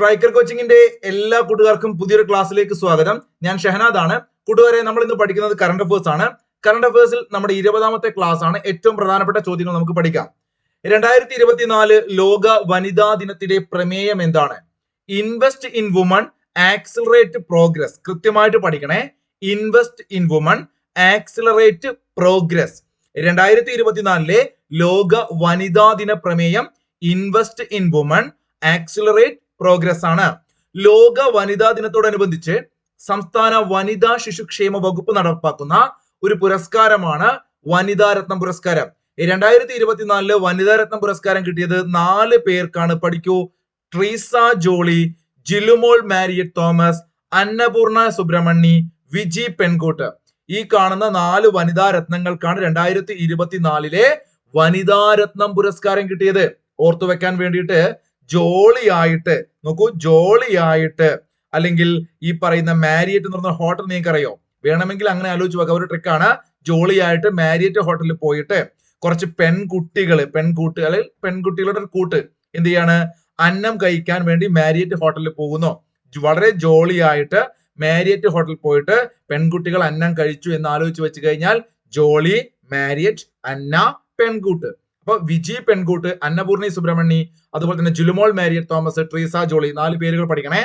Striker കോച്ചിങ്ങിന്റെ എല്ലാ കൂട്ടുകാർക്കും പുതിയൊരു ക്ലാസ്സിലേക്ക് സ്വാഗതം. ഞാൻ ഷഹനാദ് ആണ് കൂട്ടുകാരെ നമ്മൾ ഇന്ന് പഠിക്കുന്നത് കറണ്ട് അഫേഴ്സ് ആണ്. കറണ്ട് അഫേഴ്സിൽ നമ്മുടെ ഇരുപതാമത്തെ ക്ലാസ് ആണ്. ഏറ്റവും പ്രധാനപ്പെട്ട ചോദ്യങ്ങൾ നമുക്ക് പഠിക്കാം. രണ്ടായിരത്തി ഇരുപത്തിനാല് ലോക വനിതാ ദിനത്തിന്റെ പ്രമേയം എന്താണ്? Invest in woman accelerate progress കൃത്യമായിട്ട് പഠിക്കണേ. Invest in woman accelerate progress രണ്ടായിരത്തി ഇരുപത്തിനാലിലെ ലോക വനിതാ ദിന പ്രമേയം invest in woman accelerate progress ആണ്. ലോക വനിതാ ദിനത്തോടനുബന്ധിച്ച് സംസ്ഥാന വനിതാ ശിശുക്ഷേമ വകുപ്പ് നടപ്പാക്കുന്ന ഒരു പുരസ്കാരമാണ് വനിതാ രത്നം പുരസ്കാരം. രണ്ടായിരത്തി ഇരുപത്തിനാലിൽ വനിതാ രത്നം പുരസ്കാരം കിട്ടിയത് നാല് പേർക്കാണ്. പഠിക്കൂ. Treesa Jolly Jilumol Marriott Thomas Annapurna Subramani Viji പെൺകോട്ട്. ഈ കാണുന്ന നാല് വനിതാ രത്നങ്ങൾക്കാണ് രണ്ടായിരത്തി ഇരുപത്തിനാലിലെ വനിതാ രത്നം പുരസ്കാരം കിട്ടിയത്. ഓർത്തു വെക്കാൻ വേണ്ടിയിട്ട് ജോളിയായിട്ട് നോക്കൂ ജോളിയായിട്ട് അല്ലെങ്കിൽ ഈ പറയുന്ന മാരിയറ്റ് എന്ന് പറഞ്ഞ ഹോട്ടൽ നിങ്ങൾക്ക് അറിയോ വേണമെങ്കിൽ അങ്ങനെ ആലോചിച്ച് നോക്കാം ഒരു ട്രിക്കാണ് ജോളിയായിട്ട് മാരിയറ്റ് ഹോട്ടലിൽ പോയിട്ട് കുറച്ച് പെൺകുട്ടികൾ പെൺകൂട്ട് അല്ലെങ്കിൽ പെൺകുട്ടികളുടെ ഒരു കൂട്ട് എന്ത് ചെയ്യാണ്? അന്നം കഴിക്കാൻ വേണ്ടി മാരിയറ്റ് ഹോട്ടലിൽ പോകുന്നു. വളരെ ജോളിയായിട്ട് മാരിയറ്റ് ഹോട്ടലിൽ പോയിട്ട് പെൺകുട്ടികൾ അന്നം കഴിച്ചു എന്ന് ആലോചിച്ച് വെച്ച് കഴിഞ്ഞാൽ ജോളി മാരിയറ്റ് അന്ന പെൺകൂട്ട്. അപ്പൊ വിജി പെൺകൂട്ട് അന്നപൂർണി സുബ്രഹ്മണി അതുപോലെ തന്നെ ജുലുമോൾ മാരിയറ്റ് തോമസ് ട്രീസ ജോളി നാല് പേരുകൾ പഠിക്കണേ.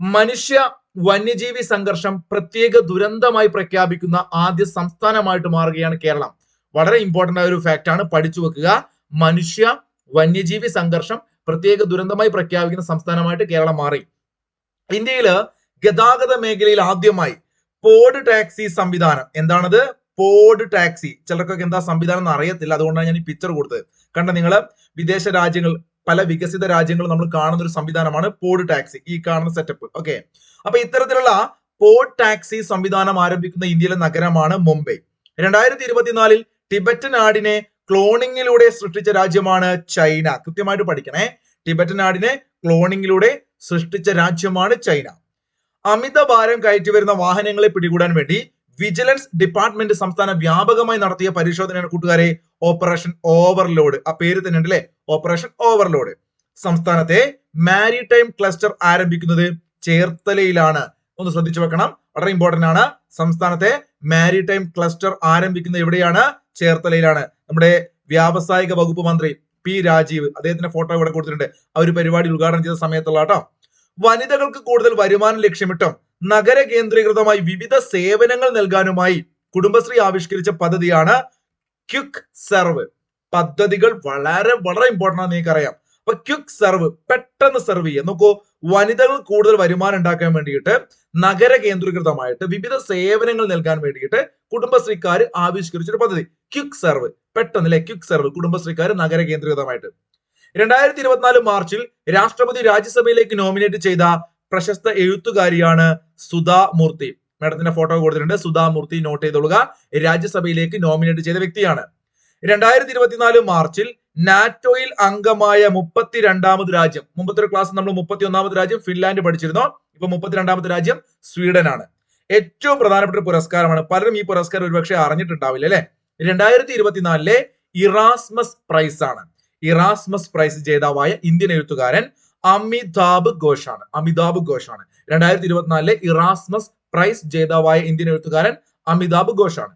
മനുഷ്യ വന്യജീവി സംഘർഷം പ്രത്യേക ദുരന്തമായി പ്രഖ്യാപിക്കുന്ന ആദ്യ സംസ്ഥാനമായിട്ട് മാറുകയാണ് കേരളം. വളരെ ഇമ്പോർട്ടന്റ് ആയ ഒരു ഫാക്ട് ആണ് പഠിച്ചു വെക്കുക. മനുഷ്യ വന്യജീവി സംഘർഷം പ്രത്യേക ദുരന്തമായി പ്രഖ്യാപിക്കുന്ന സംസ്ഥാനമായിട്ട് കേരളം മാറി. ഇന്ത്യയിൽ ഗതാഗത മേഖലയിൽ ആദ്യമായി പോഡ് ടാക്സി സംവിധാനം. എന്താണത്? പോഡ് ടാക്സി ചിലർക്കൊക്കെ എന്താ സംവിധാനം എന്ന് അറിയത്തില്ല. അതുകൊണ്ടാണ് ഞാൻ ഈ പിക്ചർ കൊടുത്തത്. കണ്ട നിങ്ങൾ വിദേശ രാജ്യങ്ങൾ പല വികസിത രാജ്യങ്ങളും നമ്മൾ കാണുന്ന ഒരു സംവിധാനമാണ് പോഡ് ടാക്സി ഈ കാണുന്ന സെറ്റപ്പ് ഓക്കെ അപ്പൊ ഇത്തരത്തിലുള്ള പോഡ് ടാക്സി സംവിധാനം ആരംഭിക്കുന്ന ഇന്ത്യയിലെ നഗരമാണ് മുംബൈ രണ്ടായിരത്തി ഇരുപത്തിനാലിൽ ടിബറ്റൻ ആടിനെ ക്ലോണിങ്ങിലൂടെ സൃഷ്ടിച്ച രാജ്യമാണ് ചൈന. കൃത്യമായിട്ട് പഠിക്കണേ. ടിബറ്റൻ ആടിനെ ക്ലോണിങ്ങിലൂടെ സൃഷ്ടിച്ച രാജ്യമാണ് ചൈന. അമിത ഭാരം കയറ്റി വരുന്ന വാഹനങ്ങളെ പിടികൂടാൻ വേണ്ടി വിജിലൻസ് ഡിപ്പാർട്ട്മെന്റ് സംസ്ഥാന വ്യാപകമായി നടത്തിയ പരിശോധനയാണ് കൂട്ടുകാരെ ഓപ്പറേഷൻ ഓവർലോഡ് ആ പേര് തന്നെ ഉണ്ട് അല്ലേ ഓപ്പറേഷൻ ഓവർലോഡ് സംസ്ഥാനത്തെ മാരിടൈം ക്ലസ്റ്റർ ആരംഭിക്കുന്നത് ചേർത്തലയിലാണ്. ഒന്ന് ശ്രദ്ധിച്ചു വെക്കണം. വളരെ ഇമ്പോർട്ടന്റ് ആണ്. സംസ്ഥാനത്തെ മാരിടൈം ക്ലസ്റ്റർ ആരംഭിക്കുന്നത് എവിടെയാണ്? ചേർത്തലയിലാണ്. നമ്മുടെ വ്യാവസായിക വകുപ്പ് മന്ത്രി പി രാജീവ് അദ്ദേഹത്തിന്റെ ഫോട്ടോ ഇവിടെ കൊടുത്തിട്ടുണ്ട്. ആ ഒരു പരിപാടി ഉദ്ഘാടനം ചെയ്ത സമയത്തുള്ള കേട്ടോ. വനിതകൾക്ക് കൂടുതൽ വരുമാനം ലക്ഷ്യമിട്ടും നഗര കേന്ദ്രീകൃതമായി വിവിധ സേവനങ്ങൾ നൽകാനുമായി കുടുംബശ്രീ ആവിഷ്കരിച്ച പദ്ധതിയാണ് ക്യുക്ക് സെർവ്. പദ്ധതികൾ വളരെ വളരെ ഇമ്പോർട്ടന്റ് ആണ് നിങ്ങൾക്ക് അറിയാം അപ്പൊ ക്യുക്ക് സെർവ് പെട്ടെന്ന് സെർവ് ചെയ്യുക. നോക്കൂ വനിതകൾ കൂടുതൽ വരുമാനം ഉണ്ടാക്കാൻ വേണ്ടിയിട്ട് നഗര കേന്ദ്രീകൃതമായിട്ട് വിവിധ സേവനങ്ങൾ നൽകാൻ വേണ്ടിയിട്ട് കുടുംബശ്രീക്കാർ ആവിഷ്കരിച്ചൊരു പദ്ധതി. ക്യുക്ക് സെർവ് പെട്ടെന്ന് അല്ലെ? ക്യുക്ക് സെർവ് കുടുംബശ്രീക്കാർ നഗര കേന്ദ്രീകൃതമായിട്ട് രണ്ടായിരത്തി ഇരുപത്തിനാല് മാർച്ചിൽ രാഷ്ട്രപതി രാജ്യസഭയിലേക്ക് നോമിനേറ്റ് ചെയ്ത പ്രശസ്ത എഴുത്തുകാരിയാണ് സുധാ മൂർത്തി മാഡത്തിന്റെ ഫോട്ടോ കൊടുത്തിട്ടുണ്ട്. സുധാ മൂർത്തി നോട്ട് ചെയ്തോളുക. രാജ്യസഭയിലേക്ക് നോമിനേറ്റ് ചെയ്ത വ്യക്തിയാണ്. രണ്ടായിരത്തി ഇരുപത്തിനാല് മാർച്ചിൽ നാറ്റോയിൽ അംഗമായ മുപ്പത്തിരണ്ടാമത് രാജ്യം. മുമ്പത്തെ ക്ലാസ് നമ്മൾ മുപ്പത്തി ഒന്നാമത് രാജ്യം ഫിൻലാൻഡ് പഠിച്ചിരുന്നു. ഇപ്പൊ മുപ്പത്തിരണ്ടാമത് രാജ്യം സ്വീഡൻ ആണ് ഏറ്റവും പ്രധാനപ്പെട്ട പുരസ്കാരമാണ്. പലരും ഈ പുരസ്കാരം ഒരുപക്ഷെ അറിഞ്ഞിട്ടുണ്ടാവില്ല അല്ലെ? രണ്ടായിരത്തി ഇരുപത്തിനാലിലെ ഇറാസ്മസ് പ്രൈസ് ആണ്. ഇറാസ്മസ് പ്രൈസ് ജേതാവായ ഇന്ത്യൻ എഴുത്തുകാരൻ അമിതാഭ് ഘോഷാണ്. അമിതാഭ് ഘോഷാണ്. രണ്ടായിരത്തി ഇരുപത്തിനാലിലെ ഇറാസ്മസ് പ്രൈസ് ജേതാവായ ഇന്ത്യൻ എഴുത്തുകാരൻ അമിതാഭ് ഘോഷാണ്.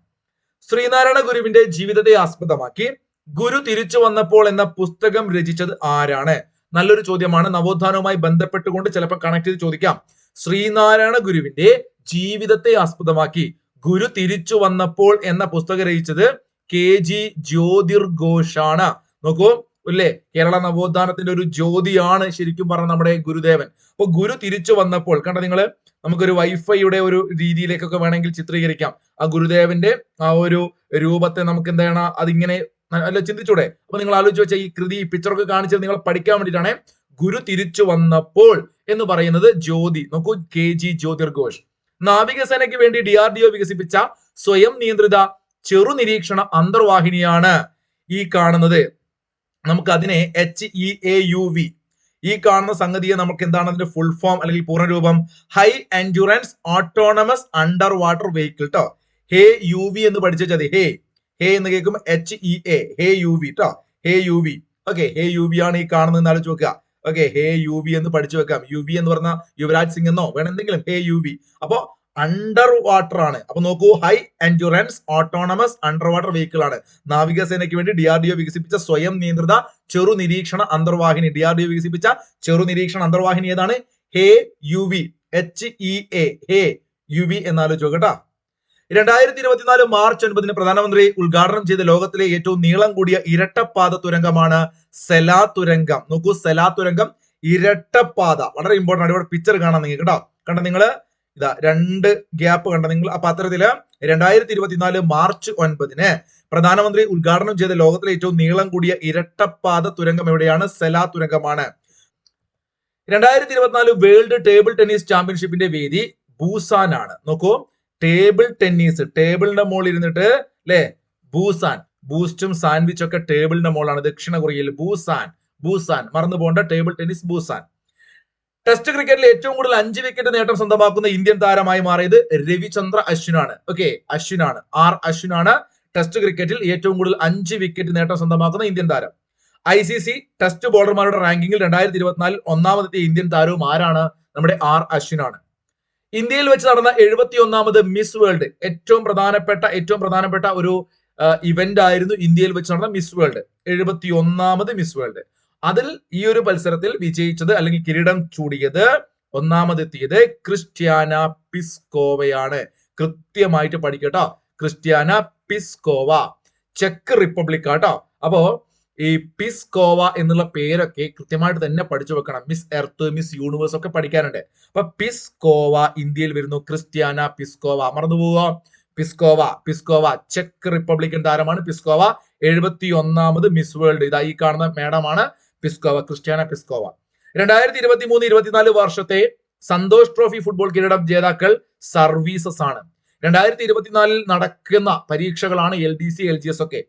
ശ്രീനാരായണ ഗുരുവിന്റെ ജീവിതത്തെ ആസ്പദമാക്കി ഗുരു തിരിച്ചു വന്നപ്പോൾ എന്ന പുസ്തകം രചിച്ചത് ആരാണ്? നല്ലൊരു ചോദ്യമാണ്. നവോത്ഥാനവുമായി ബന്ധപ്പെട്ടുകൊണ്ട് ചിലപ്പോൾ കണക്ട് ചെയ്ത് ചോദിക്കാം. ശ്രീനാരായണ ഗുരുവിന്റെ ജീവിതത്തെ ആസ്പദമാക്കി ഗുരു തിരിച്ചു വന്നപ്പോൾ എന്ന പുസ്തകം രചിച്ചത് കെ ജി ജ്യോതിർഘോഷാണ് നോക്കൂ അല്ലേ? കേരള നവോത്ഥാനത്തിന്റെ ഒരു ജ്യോതിയാണ് ശരിക്കും പറഞ്ഞ നമ്മുടെ ഗുരുദേവൻ. അപ്പൊ ഗുരു തിരിച്ചു വന്നപ്പോൾ കണ്ട നിങ്ങൾ? നമുക്കൊരു വൈഫൈയുടെ ഒരു രീതിയിലേക്കൊക്കെ വേണമെങ്കിൽ ചിത്രീകരിക്കാം. ആ ഗുരുദേവന്റെ ആ ഒരു രൂപത്തെ നമുക്ക് എന്താണ് അതിങ്ങനെ അല്ല ചിന്തിച്ചൂടെ? അപ്പൊ നിങ്ങൾ ആലോചിച്ച് വെച്ച ഈ കൃതി ഈ പിക്ചറൊക്കെ കാണിച്ചത് നിങ്ങൾ പഠിക്കാൻ വേണ്ടിയിട്ടാണ്. ഗുരു തിരിച്ചു വന്നപ്പോൾ എന്ന് പറയുന്നത് ജ്യോതി. നോക്കൂ കെ ജി ജ്യോതിർഘോഷ്. നാവികസേനയ്ക്ക് വേണ്ടി ഡി ആർ ഡി ഒ വികസിപ്പിച്ച സ്വയം നിയന്ത്രിത ചെറുനിരീക്ഷണ അന്തർവാഹിനിയാണ് ഈ കാണുന്നത്. നമുക്ക് അതിനെ H E A U V ഈ കാണുന്ന സംഗതിയെ നമുക്ക് എന്താണ് അതിന്റെ ഫുൾ ഫോം അല്ലെങ്കിൽ പൂർണരൂപം? High endurance autonomous underwater vehicle കേട്ടോ ഹേ യു വി എന്ന് പഠിച്ചാൽ ഹേ ഹേ എന്ന് കേൾക്കുമ്പോൾ H E A hey U V കേട്ടോ hey U V okay hey U V ആണ് ഈ കാണുന്നത് ആലോചിച്ച് നോക്കുക. ഓക്കെ ഹേ യു വി എന്ന് പഠിച്ചു വെക്കാം. യു വി എന്ന് പറഞ്ഞ യുവരാജ് സിംഗ് എന്നോ വേണം എന്തെങ്കിലും ഹേ യു വി അപ്പോ അണ്ടർ വാട്ടർ ആണ്. അപ്പൊ നോക്കൂ high endurance autonomous underwater vehicle ആണ്. നാവികസേനയ്ക്ക് വേണ്ടി ഡി ആർ ഡി ഒ വികസിപ്പിച്ച സ്വയം നിയന്ത്രിത ചെറു നിരീക്ഷണ അന്തർവാഹിനി. ഡി ആർ ഡി ഒ വികസിപ്പിച്ച ചെറു നിരീക്ഷണ അന്തർവാഹിനി ഏതാണ്? Hey U V H E A hey U V എന്നാലോചിച്ചു കേട്ടോ രണ്ടായിരത്തി ഇരുപത്തിനാല് മാർച്ച് ഒൻപതിന് പ്രധാനമന്ത്രി ഉദ്ഘാടനം ചെയ്ത ലോകത്തിലെ ഏറ്റവും നീളം കൂടിയ ഇരട്ടപ്പാത തുരങ്കമാണ് സെലാ തുരങ്കം നോക്കൂ സെലാ തുരങ്കം ഇരട്ടപ്പാത. വളരെ ഇമ്പോർട്ടന്റ് ആണ്. ഇവിടെ പിക്ചർ കാണാൻ നിങ്ങൾക്ക് കേട്ടോ കണ്ട നിങ്ങൾ? ഇതാ രണ്ട് ഗ്യാപ്പ് കണ്ട? നിങ്ങൾ ആ പത്രത്തിൽ രണ്ടായിരത്തി ഇരുപത്തിനാല് മാർച്ച് ഒൻപതിന് പ്രധാനമന്ത്രി ഉദ്ഘാടനം ചെയ്ത ലോകത്തിലെ ഏറ്റവും നീളം കൂടിയ ഇരട്ടപ്പാത തുരങ്കം എവിടെയാണ്? സെലാ തുരങ്കമാണ്. രണ്ടായിരത്തി ഇരുപത്തിനാല് വേൾഡ് ടേബിൾ ടെന്നീസ് ചാമ്പ്യൻഷിപ്പിന്റെ വേദി ബൂസാൻ ആണ് നോക്കൂ ടേബിൾ ടെന്നീസ് ടേബിളിന്റെ മുകളിൽ ഇരുന്നിട്ട് അല്ലെ ബൂസാൻ. ബൂസ്റ്റും സാൻഡ്വിച്ചും ഒക്കെ ടേബിളിന്റെ മുകളാണ് ദക്ഷിണ കൊറിയയിൽ. ബൂസാൻ ബൂസാൻ. മറന്നു പോകേണ്ട ടേബിൾ ടെന്നീസ് ബൂസാൻ. ടെസ്റ്റ് ക്രിക്കറ്റിൽ ഏറ്റവും കൂടുതൽ അഞ്ച് വിക്കറ്റ് നേട്ടം സ്വന്തമാക്കുന്ന ഇന്ത്യൻ താരമായി മാറിയത് രവിചന്ദ്ര അശ്വിനാണ്. ഓക്കെ അശ്വിനാണ്. ആർ അശ്വിനാണ് ടെസ്റ്റ് ക്രിക്കറ്റിൽ ഏറ്റവും കൂടുതൽ അഞ്ച് വിക്കറ്റ് നേട്ടം സ്വന്തമാക്കുന്ന ഇന്ത്യൻ താരം. ഐ സി സി ടെസ്റ്റ് ബോളർമാരുടെ റാങ്കിങ്ങിൽ രണ്ടായിരത്തി ഇരുപത്തിനാലിൽ ഒന്നാമതെത്തിയ ഇന്ത്യൻ താരവും ആരാണ്? നമ്മുടെ ആർ അശ്വിനാണ്. ഇന്ത്യയിൽ വെച്ച് നടന്ന എഴുപത്തി ഒന്നാമത് മിസ് വേൾഡ് ഏറ്റവും പ്രധാനപ്പെട്ട ഏറ്റവും പ്രധാനപ്പെട്ട ഒരു ഇവന്റ് ആയിരുന്നു ഇന്ത്യയിൽ വെച്ച് നടന്ന മിസ് വേൾഡ് എഴുപത്തി ഒന്നാമത് മിസ് വേൾഡ് അതിൽ ഈ ഒരു മത്സരത്തിൽ വിജയിച്ചത് അല്ലെങ്കിൽ കിരീടം ചൂടിയത് ഒന്നാമതെത്തിയത് ക്രിസ്ത്യാന പിസ്കോവയാണ്. കൃത്യമായിട്ട് പഠിക്കട്ടോ. Kristyna Pliskova. ചെക്ക് റിപ്പബ്ലിക് ആട്ടോ. അപ്പോ ഈ പിസ്കോവ എന്നുള്ള പേരൊക്കെ കൃത്യമായിട്ട് തന്നെ പഠിച്ചു വെക്കണം. മിസ് എർത്ത് മിസ് യൂണിവേഴ്സ് ഒക്കെ പഠിക്കാനുണ്ട്. അപ്പൊ പിസ്കോവ ഇന്ത്യയിൽ വരുന്നു. Kristyna Pliskova. മറന്നുപോവുക Pliskova Pliskova. ചെക്ക് റിപ്പബ്ലിക്കൻ താരമാണ് പിസ്കോവ. എഴുപത്തി ഒന്നാമത് മിസ് വേൾഡ്. ഇതാ ഈ കാണുന്ന മേഡമാണ്. Piskova Christiana Piskova. രണ്ടായിരത്തി ഇരുപത്തി മൂന്ന് ഇരുപത്തിനാല് വർഷത്തെ സന്തോഷ് ട്രോഫി ഫുട്ബോൾ കിരീടം ജേതാക്കൾ സർവീസസ് ആണ്. രണ്ടായിരത്തി ഇരുപത്തിനാലിൽ നടക്കുന്ന പരീക്ഷകളാണ് L D C L G S ഒക്കെ.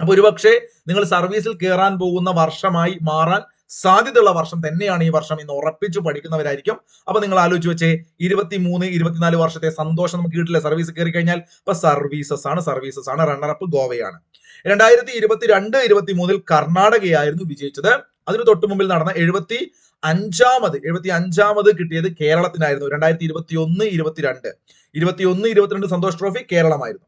അപ്പൊ ഒരുപക്ഷെ നിങ്ങൾ സർവീസിൽ കയറാൻ പോകുന്ന വർഷമായി മാറാൻ സാധ്യതയുള്ള വർഷം തന്നെയാണ് ഈ വർഷം ഇന്ന് ഉറപ്പിച്ചു പഠിക്കുന്നവരായിരിക്കും. അപ്പൊ നിങ്ങൾ ആലോചിച്ച് വെച്ചേ ഇരുപത്തി മൂന്ന് ഇരുപത്തിനാല് വർഷത്തെ സന്തോഷം നമുക്ക് കിട്ടില്ല സർവീസ് കയറി കഴിഞ്ഞാൽ ഇപ്പൊ സർവീസസ് ആണ് സർവീസസ് ആണ് റണ്ണറപ്പ് ഗോവയാണ്. രണ്ടായിരത്തി ഇരുപത്തി രണ്ട് ഇരുപത്തി മൂന്നിൽ കർണാടകയായിരുന്നു വിജയിച്ചത്. അതിന് തൊട്ടു മുമ്പിൽ നടന്ന എഴുപത്തി അഞ്ചാമത് എഴുപത്തി അഞ്ചാമത് കിട്ടിയത് കേരളത്തിനായിരുന്നു രണ്ടായിരത്തി ഇരുപത്തി ഒന്ന് ഇരുപത്തിരണ്ട്. ഇരുപത്തി ഒന്ന് ഇരുപത്തിരണ്ട് സന്തോഷ് ട്രോഫി കേരളമായിരുന്നു.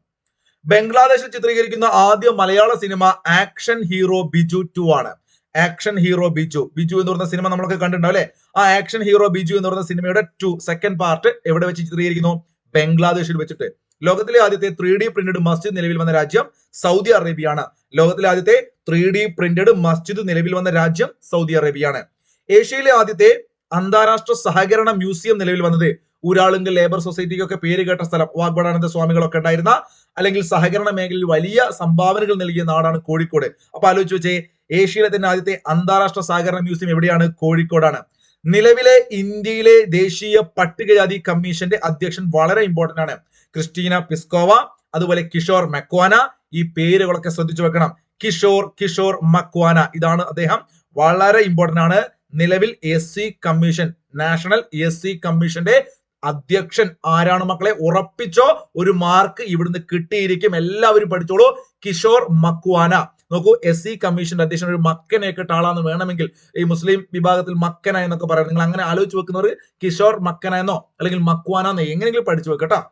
ബംഗ്ലാദേശിൽ ചിത്രീകരിക്കുന്ന ആദ്യ മലയാള cinema action hero Biju two ആണ്. Action hero Biju. ബിജു എന്ന് പറയുന്ന സിനിമ നമ്മളൊക്കെ കണ്ടിട്ടുണ്ടാവും അല്ലെ? ആ ആക്ഷൻ ഹീറോ ബിജു എന്ന് പറയുന്ന സിനിമയുടെ ടു സെക്കൻഡ് പാർട്ട് എവിടെ വെച്ച് ചിത്രീകരിക്കുന്നു? ബംഗ്ലാദേശിൽ വെച്ചിട്ട്. ലോകത്തിലെ ആദ്യത്തെ ത്രീ ഡി പ്രിന്റഡ് മസ്ജിദ് നിലവിൽ വന്ന രാജ്യം സൗദി അറേബ്യയാണ്. ലോകത്തിലെ ആദ്യത്തെ ത്രീ ഡി പ്രിന്റഡ് മസ്ജിദ് നിലവിൽ വന്ന രാജ്യം സൗദി അറേബ്യയാണ്. ഏഷ്യയിലെ ആദ്യത്തെ അന്താരാഷ്ട്ര സഹകരണ മ്യൂസിയം നിലവിൽ വന്നത് ഊരാളുങ്കൽ ലേബർ സൊസൈറ്റിക്കൊക്കെ പേര് കേട്ട സ്ഥലം. വാഗ്ബടാനന്ദ സ്വാമികളൊക്കെ ഉണ്ടായിരുന്ന അല്ലെങ്കിൽ സഹകരണ മേഖലയിൽ വലിയ സംഭാവനകൾ നൽകിയ നാടാണ് കോഴിക്കോട്. അപ്പൊ ആലോചിച്ച് വെച്ചേ ഏഷ്യയിലെ തന്നെ ആദ്യത്തെ അന്താരാഷ്ട്ര സഹകരണ മ്യൂസിയം എവിടെയാണ്? കോഴിക്കോടാണ്. നിലവിലെ ഇന്ത്യയിലെ ദേശീയ പട്ടികജാതി കമ്മീഷന്റെ അധ്യക്ഷൻ വളരെ ഇമ്പോർട്ടന്റ് ആണ്. ക്രിസ്റ്റീന പിസ്കോവ അതുപോലെ കിഷോർ മക്വാന. ഈ പേരുകളൊക്കെ ശ്രദ്ധിച്ചു വെക്കണം. കിഷോർ കിഷോർ മക്വാന. ഇതാണ് അദ്ദേഹം. വളരെ ഇമ്പോർട്ടന്റ് ആണ്. നിലവിൽ S C commission national S C കമ്മീഷന്റെ അധ്യക്ഷൻ ആരാണ് മക്കളെ? ഉറപ്പിച്ചോ? ഒരു മാർക്ക് ഇവിടുന്ന് കിട്ടിയിരിക്കും. എല്ലാവരും പഠിച്ചോളൂ. കിഷോർ മക്വാന. നോക്കൂ എസ് സി കമ്മീഷന്റെ അധ്യക്ഷൻ ഒരു മക്കനെയൊക്കെ ആളാന്ന് വേണമെങ്കിൽ ഈ മുസ്ലിം വിഭാഗത്തിൽ മക്കന എന്നൊക്കെ പറയാം. നിങ്ങൾ അങ്ങനെ ആലോചിച്ച് വെക്കുന്നവർ കിഷോർ മക്കന എന്നോ? അല്ലെങ്കിൽ മക്വാന എന്നോ എങ്ങനെയെങ്കിലും പഠിച്ചു വെക്കട്ടോ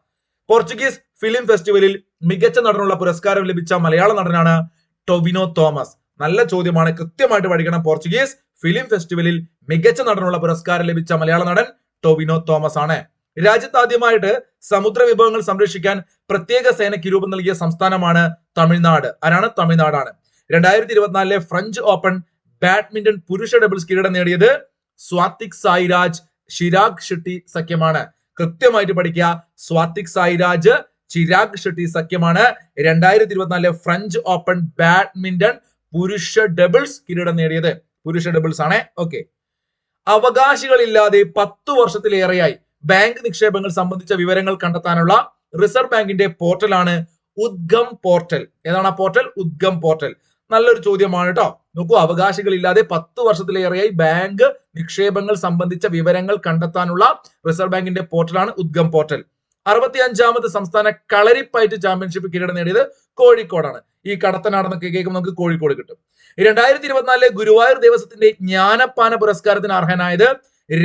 പോർച്ചുഗീസ് ഫിലിം ഫെസ്റ്റിവലിൽ മികച്ച നടനുള്ള പുരസ്കാരം ലഭിച്ച മലയാള നടനാണ് ടൊവിനോ തോമസ്. നല്ല ചോദ്യമാണ്. കൃത്യമായിട്ട് പഠിക്കണം. പോർച്ചുഗീസ് ഫിലിം ഫെസ്റ്റിവലിൽ മികച്ച നടനുള്ള പുരസ്കാരം ലഭിച്ച മലയാള നടൻ ടൊവിനോ തോമസ് ആണ്. രാജ്യത്ത് ആദ്യമായിട്ട് സമുദ്ര വിഭവങ്ങൾ സംരക്ഷിക്കാൻ പ്രത്യേക സേനയ്ക്ക് രൂപം നൽകിയ സംസ്ഥാനമാണ് തമിഴ്നാട്. ആരാണ്? തമിഴ്നാടാണ്. രണ്ടായിരത്തി ഇരുപത്തിനാലിലെ ഫ്രഞ്ച് ഓപ്പൺ ബാഡ്മിന്റൺ പുരുഷ ഡബിൾസ് കിരീടം നേടിയത് സ്വാത്തിക് സായിരാജ് ഷിരാഗ് ഷെട്ടി സഖ്യമാണ്. കൃത്യമായിട്ട് പഠിക്കുക. സ്വാത്തിക് സായിരാജ് ചിരാഗ് ഷെട്ടി സഖ്യമാണ്. രണ്ടായിരത്തി ഇരുപത്തിനാലിലെ ഫ്രഞ്ച് ഓപ്പൺ ബാഡ്മിന്റൺ പുരുഷ ഡബിൾസ് കിരീടം നേടിയത്. പുരുഷ ഡബിൾസ് ആണ്. ഓക്കെ. അവകാശികളില്ലാതെ പത്തു വർഷത്തിലേറെയായി ബാങ്ക് നിക്ഷേപങ്ങൾ സംബന്ധിച്ച വിവരങ്ങൾ കണ്ടെത്താനുള്ള റിസർവ് ബാങ്കിന്റെ പോർട്ടലാണ് ഉദ്ഗം പോർട്ടൽ. ഏതാണ് ആ പോർട്ടൽ? ഉദ്ഗം പോർട്ടൽ. നല്ലൊരു ചോദ്യമാണ് കേട്ടോ നോക്കൂ അവകാശികളില്ലാതെ പത്ത് വർഷത്തിലേറെയായി ബാങ്ക് നിക്ഷേപങ്ങൾ സംബന്ധിച്ച വിവരങ്ങൾ കണ്ടെത്താനുള്ള റിസർവ് ബാങ്കിന്റെ പോർട്ടലാണ് ഉദ്ഗം പോർട്ടൽ. അറുപത്തി അഞ്ചാമത് സംസ്ഥാന കളരിപ്പയറ്റ് ചാമ്പ്യൻഷിപ്പ് കിരീടം നേടിയത് കോഴിക്കോടാണ്. ഈ കടത്തനാടെന്നൊക്കെ കേൾക്കുമ്പോൾ നമുക്ക് കോഴിക്കോട് കിട്ടും. രണ്ടായിരത്തി ഇരുപത്തിനാലിലെ ഗുരുവായൂർ ദേവസ്വത്തിന്റെ ജ്ഞാനപ്പാന പുരസ്കാരത്തിന് അർഹനായത്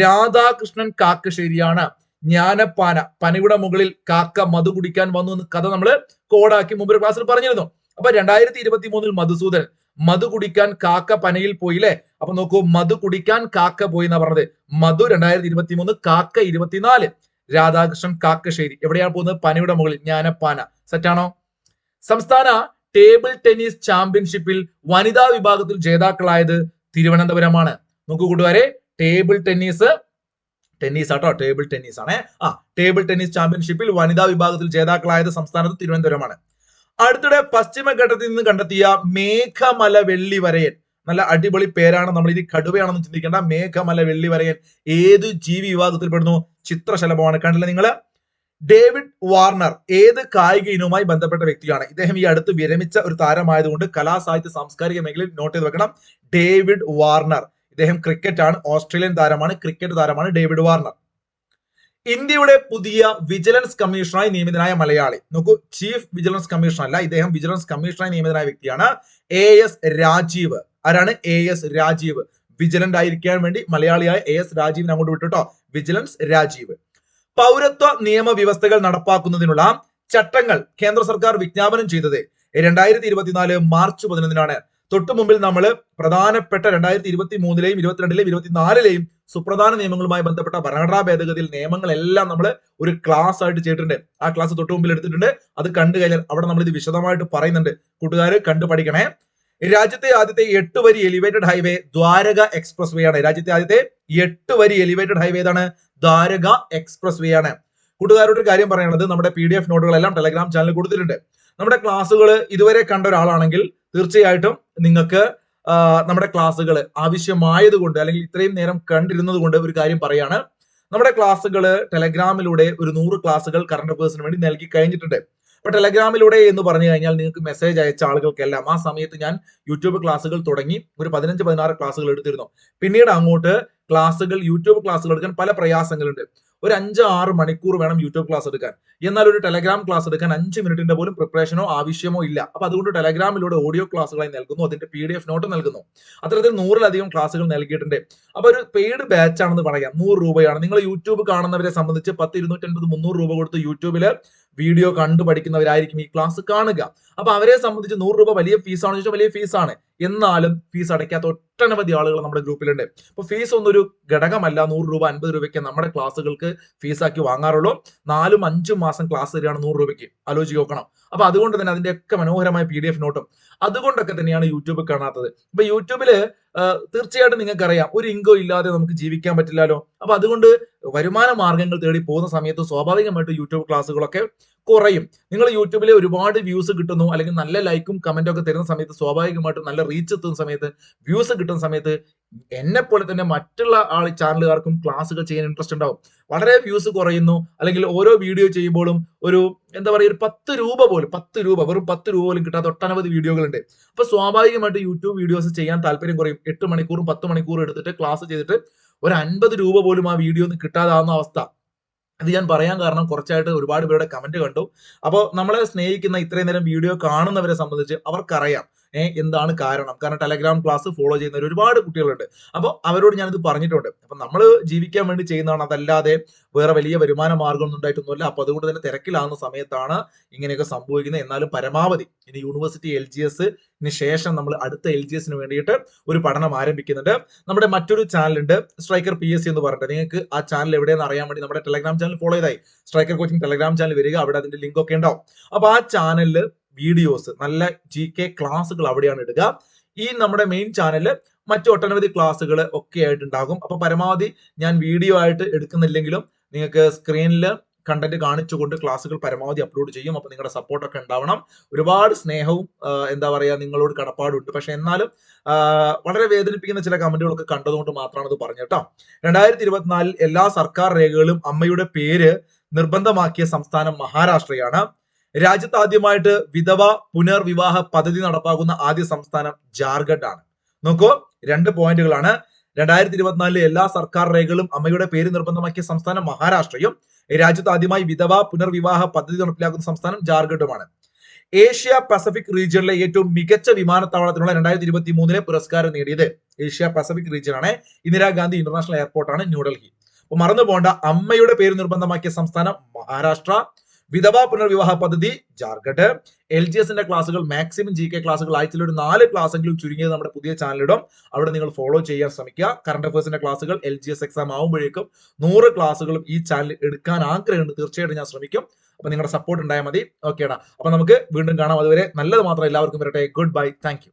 രാധാകൃഷ്ണൻ കാക്കശ്ശേരിയാണ്. ജ്ഞാനപ്പാന പനയുടെ മുകളിൽ കാക്ക മധു കുടിക്കാൻ വന്നു എന്ന് കഥ നമ്മൾ കോഡാക്കി മുമ്പ് ക്ലാസ്സിൽ പറഞ്ഞിരുന്നു. അപ്പൊ രണ്ടായിരത്തി ഇരുപത്തി മൂന്നിൽ മധുസൂദൻ മധു കുടിക്കാൻ കാക്ക പനയിൽ പോയി പോയില്ലേ? അപ്പൊ നോക്കൂ മധു കുടിക്കാൻ കാക്ക പോയി എന്നാ പറഞ്ഞത്. മധു രണ്ടായിരത്തി ഇരുപത്തി മൂന്ന് കാക്ക ഇരുപത്തിനാല്. രാധാകൃഷ്ണൻ കാക്കശ്ശേരി. എവിടെയാണ് പോകുന്നത്? പനയുടെ മുകളിൽ ജ്ഞാനപ്പാന. സെറ്റാണോ സംസ്ഥാന ടേബിൾ ടെന്നീസ് ചാമ്പ്യൻഷിപ്പിൽ വനിതാ വിഭാഗത്തിൽ ജേതാക്കളായത് തിരുവനന്തപുരമാണ്. നോക്കൂ കൂട്ടുകാരെ ടേബിൾ ടെന്നീസ് ടെന്നീസ് ആട്ടോ ടേബിൾ ടെന്നീസ് ആണ് ആ ടേബിൾ ടെന്നീസ് ചാമ്പ്യൻഷിപ്പിൽ വനിതാ വിഭാഗത്തിൽ ജേതാക്കളായത് സംസ്ഥാനത്ത് തിരുവനന്തപുരമാണ്. അടുത്തിടെ പശ്ചിമഘട്ടത്തിൽ നിന്ന് കണ്ടെത്തിയ മേഘമല വെള്ളി വരയൻ നല്ല അടിപൊളി പേരാണ് നമ്മൾ ഇനി കടുവയാണെന്ന് ചിന്തിക്കേണ്ട. മേഘമല വെള്ളി വരയൻ ഏത് ജീവി വിഭാഗത്തിൽ പെടുന്നു ചിത്രശലഭമാണ്. കണ്ടില്ല നിങ്ങൾ? ഡേവിഡ് വാർണർ ഏത് കായിക ഇനവുമായി ബന്ധപ്പെട്ട വ്യക്തിയാണ്? ഇദ്ദേഹം ഈ അടുത്ത് വിരമിച്ച ഒരു താരമായതുകൊണ്ട് കലാസാഹിത്യ സാംസ്കാരിക മേഖലയിൽ നോട്ട് ചെയ്ത് വെക്കണം. David Warner. ഇദ്ദേഹം ക്രിക്കറ്റ് ആണ് ഓസ്ട്രേലിയൻ താരമാണ്. ക്രിക്കറ്റ് താരമാണ് ഡേവിഡ് വാർണർ. ഇന്ത്യയുടെ പുതിയ വിജിലൻസ് കമ്മീഷണറായി നിയമിതനായ മലയാളി. നോക്കൂ ചീഫ് വിജിലൻസ് കമ്മീഷണർ അല്ല ഇദ്ദേഹം വിജിലൻസ് കമ്മീഷണറായി നിയമിതനായ വ്യക്തിയാണ്. A S Rajeev. ആരാണ് എ എസ് രാജീവ്? വിജിലന്റ് ആയിരിക്കാൻ വേണ്ടി മലയാളിയായ എ എസ് രാജീവിനെ അങ്ങോട്ട് വിട്ടുട്ടോ വിജിലൻസ് രാജീവ്. പൗരത്വ നിയമ വ്യവസ്ഥകൾ നടപ്പാക്കുന്നതിനുള്ള ചട്ടങ്ങൾ കേന്ദ്ര സർക്കാർ വിജ്ഞാപനം ചെയ്തത് രണ്ടായിരത്തി ഇരുപത്തിനാല് മാർച്ച് പതിനൊന്നിനാണ്. തൊട്ടു മുമ്പിൽ നമ്മൾ പ്രധാനപ്പെട്ട രണ്ടായിരത്തി ഇരുപത്തി മൂന്നിലെയും ഇരുപത്തിരണ്ടിലെയും ഇരുപത്തിനാലിലെയും സുപ്രധാന നിയമങ്ങളുമായി ബന്ധപ്പെട്ട ഭരണഘടനാ ഭേദഗതിയിൽ നിയമങ്ങളെല്ലാം നമ്മൾ ഒരു ക്ലാസ് ആയിട്ട് ചെയ്തിട്ടുണ്ട്. ആ ക്ലാസ് തൊട്ടു മുമ്പിൽ എടുത്തിട്ടുണ്ട്. അത് കണ്ടു കഴിഞ്ഞാൽ അവിടെ നമ്മൾ ഇത് വിശദമായിട്ട് പറയുന്നുണ്ട്. കൂട്ടുകാർ കണ്ടു പഠിക്കണേ. രാജ്യത്തെ ആദ്യത്തെ എട്ട് വരി elevated highway Dwarka expressway ആണ്. രാജ്യത്തെ ആദ്യത്തെ എട്ട് വരി എലിവേറ്റഡ് ഹൈവേ ഏതാണ്? ദ്വാരക എക്സ്പ്രസ് വേ ആണ്. കൂട്ടുകാരോട് ഒരു കാര്യം പറയുന്നത് നമ്മുടെ പി ഡി എഫ് നോട്ടുകളെല്ലാം ടെലഗ്രാം ചാനലിൽ കൊടുത്തിട്ടുണ്ട്. നമ്മുടെ ക്ലാസ്സുകൾ ഇതുവരെ കണ്ട ഒരാളാണെങ്കിൽ തീർച്ചയായിട്ടും നിങ്ങൾക്ക് നമ്മുടെ ക്ലാസ്സുകൾ ആവശ്യമായത് കൊണ്ട് അല്ലെങ്കിൽ ഇത്രയും നേരം കണ്ടിരുന്നത് കൊണ്ട് ഒരു കാര്യം പറയാണ്. നമ്മുടെ ക്ലാസ്സുകൾ ടെലഗ്രാമിലൂടെ ഒരു നൂറ് ക്ലാസ്സുകൾ കറണ്ട് അഫേഴ്സിന് വേണ്ടി നൽകി കഴിഞ്ഞിട്ടുണ്ട്. അപ്പൊ ടെലഗ്രാമിലൂടെ എന്ന് പറഞ്ഞു കഴിഞ്ഞാൽ നിങ്ങൾക്ക് മെസ്സേജ് അയച്ച ആളുകൾക്കെല്ലാം ആ സമയത്ത് ഞാൻ യൂട്യൂബ് ക്ലാസ്സുകൾ തുടങ്ങി ഒരു പതിനഞ്ച് പതിനാറ് ക്ലാസ്സുകൾ എടുത്തിരുന്നു. പിന്നീട് അങ്ങോട്ട് ക്ലാസ്സുകൾ യൂട്യൂബ് ക്ലാസ്സുകൾ എടുക്കാൻ പല പ്രയാസങ്ങളുണ്ട്. ഒരു അഞ്ച് ആറ് മണിക്കൂർ വേണം യൂട്യൂബ് ക്ലാസ് എടുക്കാൻ. എന്നാൽ ഒരു ടെലഗ്രാം ക്ലാസ് എടുക്കാൻ അഞ്ച് മിനിറ്റിന്റെ പോലും പ്രിപ്പറേഷനോ ആവശ്യമോ ഇല്ല. അപ്പൊ അതുകൊണ്ട് ടെലഗ്രാമിലൂടെ ഓഡിയോ ക്ലാസ്സുകളായി നൽകുന്നു അതിന്റെ പി ഡി എഫ് നോട്ട് നൽകുന്നു. അത്തരത്തിൽ നൂറിലധികം ക്ലാസ്സുകൾ നൽകിയിട്ടുണ്ട്. അപ്പൊ ഒരു പെയ്ഡ് ബാച്ച് ആണെന്ന് പറയാം. നൂറ് രൂപയാണ്. നിങ്ങൾ യൂട്യൂബ് കാണുന്നവരെ സംബന്ധിച്ച് പത്ത് ഇരുന്നൂറ്റി അൻപത് മുന്നൂറ് രൂപ കൊടുത്ത് യൂട്യൂബിൽ വീഡിയോ കണ്ടു പഠിക്കുന്നവരായിരിക്കും ഈ ക്ലാസ് കാണുക. അപ്പൊ അവരെ സംബന്ധിച്ച് നൂറ് രൂപ വലിയ ഫീസാണെന്ന് ചോദിച്ചാൽ വലിയ ഫീസാണ് എന്നാലും ഫീസ് അടയ്ക്കാത്ത ഒട്ടനവധി ആളുകൾ നമ്മുടെ ഗ്രൂപ്പിലുണ്ട് അപ്പൊ ഫീസ് ഒന്നൊരു ഘടകമല്ല നൂറ് രൂപ അൻപത് രൂപയ്ക്ക് നമ്മുടെ ക്ലാസ്സുകൾക്ക് ഫീസാക്കി വാങ്ങാറുള്ളൂ. നാലും അഞ്ചും മാസം ക്ലാസ് തരികയാണ് നൂറ് രൂപയ്ക്ക്. ആലോചിച്ച് നോക്കണം. അപ്പൊ അതുകൊണ്ട് തന്നെ അതിന്റെ ഒക്കെ മനോഹരമായ പി ഡി എഫ് നോട്ടും അതുകൊണ്ടൊക്കെ തന്നെയാണ് യൂട്യൂബ് കാണാത്തത്. ഇപ്പൊ യൂട്യൂബിൽ തീർച്ചയായിട്ടും നിങ്ങൾക്കറിയാം ഒരു ഇൻകോ ഇല്ലാതെ നമുക്ക് ജീവിക്കാൻ പറ്റില്ലല്ലോ അപ്പൊ അതുകൊണ്ട് വരുമാന മാർഗങ്ങൾ തേടി പോകുന്ന സമയത്ത് സ്വാഭാവികമായിട്ട് യൂട്യൂബ് ക്ലാസ്സുകളൊക്കെ കുറയും. നിങ്ങൾ യൂട്യൂബിൽ ഒരുപാട് വ്യൂസ് കിട്ടുന്നു അല്ലെങ്കിൽ നല്ല ലൈക്കും കമന്റും ഒക്കെ തരുന്ന സമയത്ത് സ്വാഭാവികമായിട്ടും നല്ല റീച്ച് എത്തുന്ന സമയത്ത് വ്യൂസ് കിട്ടുന്ന സമയത്ത് എന്നെ പോലെ തന്നെ മറ്റുള്ള ആൾ ചാനലുകാർക്കും ക്ലാസ്സുകൾ ചെയ്യാൻ ഇൻട്രസ്റ്റ് ഉണ്ടാവും. വളരെ വ്യൂസ് കുറയുന്നു. അല്ലെങ്കിൽ ഓരോ വീഡിയോ ചെയ്യുമ്പോഴും ഒരു എന്താ പറയുക ഒരു പത്ത് രൂപ പോലും പത്ത് രൂപ വെറും പത്ത് രൂപ പോലും കിട്ടാത്ത ഒട്ടനവധി വീഡിയോകളുണ്ട് അപ്പൊ സ്വാഭാവികമായിട്ട് യൂട്യൂബ് വീഡിയോസ് ചെയ്യാൻ താല്പര്യം കുറയും. എട്ട് മണിക്കൂറും പത്ത് മണിക്കൂറും എടുത്തിട്ട് ക്ലാസ് ചെയ്തിട്ട് ഒരു അൻപത് രൂപ പോലും ആ വീഡിയോ ഒന്നും കിട്ടാതാവുന്ന അവസ്ഥ. ഇത് ഞാൻ പറയാൻ കാരണം കുറച്ചായിട്ട് ഒരുപാട് പേരുടെ കമന്റ് കണ്ടു. അപ്പോൾ നമ്മളെ സ്നേഹിക്കുന്ന ഇത്രയും നേരം വീഡിയോ കാണുന്നവരെ സംബന്ധിച്ച് അവർക്കറിയാം. എന്താണ് കാരണം? കാരണം ടെലഗ്രാം ക്ലാസ് ഫോളോ ചെയ്യുന്ന ഒരുപാട് കുട്ടികളുണ്ട്. അപ്പോൾ അവരോട് ഞാനിത് പറഞ്ഞിട്ടുണ്ട്. അപ്പൊ നമ്മൾ ജീവിക്കാൻ വേണ്ടി ചെയ്യുന്നതാണ് അതല്ലാതെ വേറെ വലിയ വരുമാന മാർഗമൊന്നും ഉണ്ടായിട്ടൊന്നുമില്ല. അപ്പോൾ അതുകൊണ്ട് തന്നെ തിരക്കിലാകുന്ന സമയത്താണ് ഇങ്ങനെയൊക്കെ സംഭവിക്കുന്നത്. എന്നാലും പരമാവധി ഇനി യൂണിവേഴ്സിറ്റി എൽ ജി എസ് ശേഷം നമ്മൾ അടുത്ത എൽ ജി എസിന് വേണ്ടിയിട്ട് ഒരു പഠനം ആരംഭിക്കുന്നുണ്ട്. നമ്മുടെ മറ്റൊരു ചാനലുണ്ട് സ്ട്രൈക്കർ പി എസ് സി എന്ന് പറഞ്ഞിട്ട്. നിങ്ങൾക്ക് ആ ചാനൽ എവിടെയെന്ന് അറിയാൻ വേണ്ടി നമ്മുടെ ടെലഗ്രാം ചാനൽ ഫോളോ ചെയ്തായി. സ്ട്രൈക്കർ കോച്ചിങ് ടെലഗ്രാം ചാനൽ വരിക. അവിടെ അതിന്റെ ലിങ്ക് ഒക്കെ ഉണ്ടാവും. അപ്പൊ ആ ചാനലിൽ വീഡിയോസ് നല്ല ജി കെ ക്ലാസ്സുകൾ അവിടെയാണ് ഇടുക. ഈ നമ്മുടെ മെയിൻ ചാനലിൽ മറ്റു ഒട്ടനവധി ക്ലാസ്സുകൾ ഒക്കെ ആയിട്ടുണ്ടാകും അപ്പൊ പരമാവധി ഞാൻ വീഡിയോ ആയിട്ട് എടുക്കുന്നില്ലെങ്കിലും നിങ്ങൾക്ക് സ്ക്രീനിൽ കണ്ടന്റ് കാണിച്ചുകൊണ്ട് ക്ലാസ്സുകൾ പരമാവധി അപ്ലോഡ് ചെയ്യും. അപ്പൊ നിങ്ങളുടെ സപ്പോർട്ടൊക്കെ ഉണ്ടാവണം. ഒരുപാട് സ്നേഹവും എന്താ പറയാ നിങ്ങളോട് കടപ്പാടുണ്ട്. പക്ഷെ എന്നാലും വളരെ വേദനിപ്പിക്കുന്ന ചില കമന്റുകളൊക്കെ കണ്ടതുകൊണ്ട് മാത്രമാണ് ഇത് പറഞ്ഞത് കേട്ടോ. രണ്ടായിരത്തി ഇരുപത്തിനാലിൽ എല്ലാ സർക്കാർ രേഖകളും അമ്മയുടെ പേര് നിർബന്ധമാക്കിയ സംസ്ഥാനം മഹാരാഷ്ട്രയാണ്. രാജ്യത്ത് ആദ്യമായിട്ട് വിധവ പുനർവിവാഹ പദ്ധതി നടപ്പാക്കുന്ന ആദ്യ സംസ്ഥാനം ജാർഖണ്ഡ് ആണ് നോക്കൂ രണ്ട് പോയിന്റുകളാണ്. രണ്ടായിരത്തി ഇരുപത്തിനാലിലെ എല്ലാ സർക്കാർ രേഖകളും അമ്മയുടെ പേര് നിർബന്ധമാക്കിയ സംസ്ഥാനം മഹാരാഷ്ട്രയും രാജ്യത്ത് ആദ്യമായി വിധവ പുനർവിവാഹ പദ്ധതി നടപ്പിലാക്കുന്ന സംസ്ഥാനം ജാർഖണ്ഡുമാണ്. ഏഷ്യ പസഫിക് റീജിയനിലെ ഏറ്റവും മികച്ച വിമാനത്താവളത്തിനുള്ള രണ്ടായിരത്തി ഇരുപത്തി മൂന്നിലെ പുരസ്കാരം നേടിയത് ഏഷ്യ പസഫിക് റീജിയൻ ആണ് ഇന്ദിരാഗാന്ധി ഇന്റർനാഷണൽ എയർപോർട്ടാണ് ന്യൂഡൽഹി. അപ്പൊ മറന്നു പോകേണ്ട അമ്മയുടെ പേര് നിർബന്ധമാക്കിയ സംസ്ഥാനം മഹാരാഷ്ട്ര. വിധവ പുനർവിവാഹ പദ്ധതി ജാർഖണ്ഡ്. എൽ ജി എസിന്റെ ക്ലാസ്സുകൾ മാക്സിമം ജി കെ ക്ലാസ്സുകൾ ആഴ്ചയിൽ ഒരു നാല് ക്ലാസ്സെങ്കിലും ചുരുങ്ങിയത് നമ്മുടെ പുതിയ ചാനലിടും അവിടെ നിങ്ങൾ ഫോളോ ചെയ്യാൻ ശ്രമിക്കുക. കറണ്ട് അഫയേഴ്സിന്റെ ക്ലാസ്സുകൾ എൽ ജി എസ് എക്സാം ആകുമ്പോഴേക്കും നൂറ് ക്ലാസ്സുകളും ഈ ചാനൽ എടുക്കാൻ ആഗ്രഹമുണ്ട്. തീർച്ചയായിട്ടും ഞാൻ ശ്രമിക്കും. അപ്പൊ നിങ്ങളുടെ സപ്പോർട്ട് ഉണ്ടായാൽ മതി. ഓക്കേടാ അപ്പൊ നമുക്ക് വീണ്ടും കാണാം. അതുവരെ നല്ലത് മാത്രം എല്ലാവർക്കും വരട്ടെ. Good bye thank